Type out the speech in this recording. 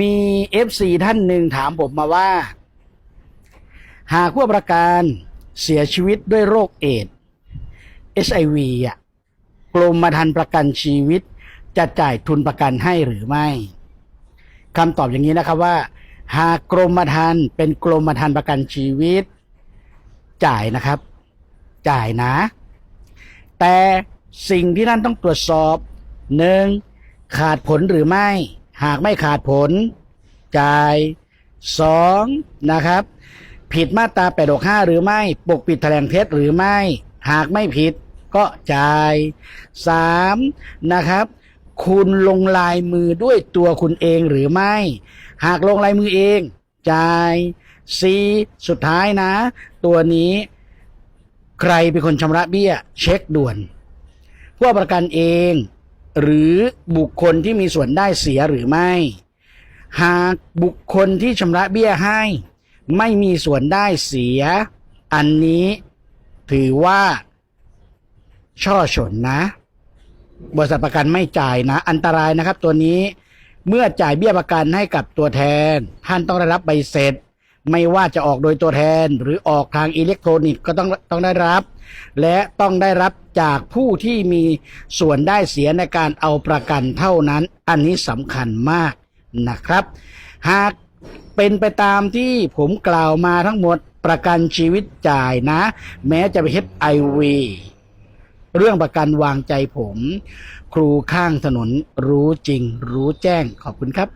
มีเอฟซีท่านหนึ่งถามผมมาว่า หากผู้ประกันเสียชีวิตด้วยโรคเอดเอชไอวีอะกรมธรรม์ประกันชีวิต จะจ่ายทุนประกันให้หรือไม่คำตอบอย่างนี้นะครับว่า หากกรมธรรม์เป็นกรมธรรม์ประกันชีวิต จ่ายนะครับ จ่ายนะ แต่สิ่งที่ท่านต้องตรวจสอบหนึ่งขาดผลหรือไม่ หากไม่ขาดผล จ่ายสองนะครับ ผิดมาตรา865 หรือไม่ ปกปิดแถลงเท็จหรือไม่ หากไม่ผิดก็จ่ายสามนะครับ คุณลงลายมือด้วยตัวคุณเองหรือไม่ หากลงลายมือเอง จ่ายสี่สุดท้ายนะ ตัวนี้ใครเป็นคนชำระเบี้ย เช็คด่วน ผู้ประกันเอง หรือบุคคลที่มีส่วนได้เสียหรือไม่ หากบุคคลที่ชำระเบี้ยให้ ไม่มีส่วนได้เสีย อันนี้ถือว่า ช่อฉนนะบริษัทประกันไม่จ่ายนะ อันตรายนะครับตัวนี้เมื่อจ่ายเบี้ยประกันให้กับตัวแทน ท่านต้องได้รับใบเสร็จ ไม่ว่าจะออกโดยตัวแทนหรือออกทางอิเล็กทรอนิกส์ก็ต้องต้องได้รับ และต้องได้รับจากผู้ที่มีส่วนได้เสียในการเอาประกันเท่านั้น อันนี้สำคัญมากนะครับ หากเป็นไปตามที่ผมกล่าวมาทั้งหมดประกันชีวิตจ่ายนะ แม้จะไปเฮ็ดไอวีเรื่องประกันวางใจผม ครูข้างถนนรู้จริง รู้แจ้งขอบคุณครับ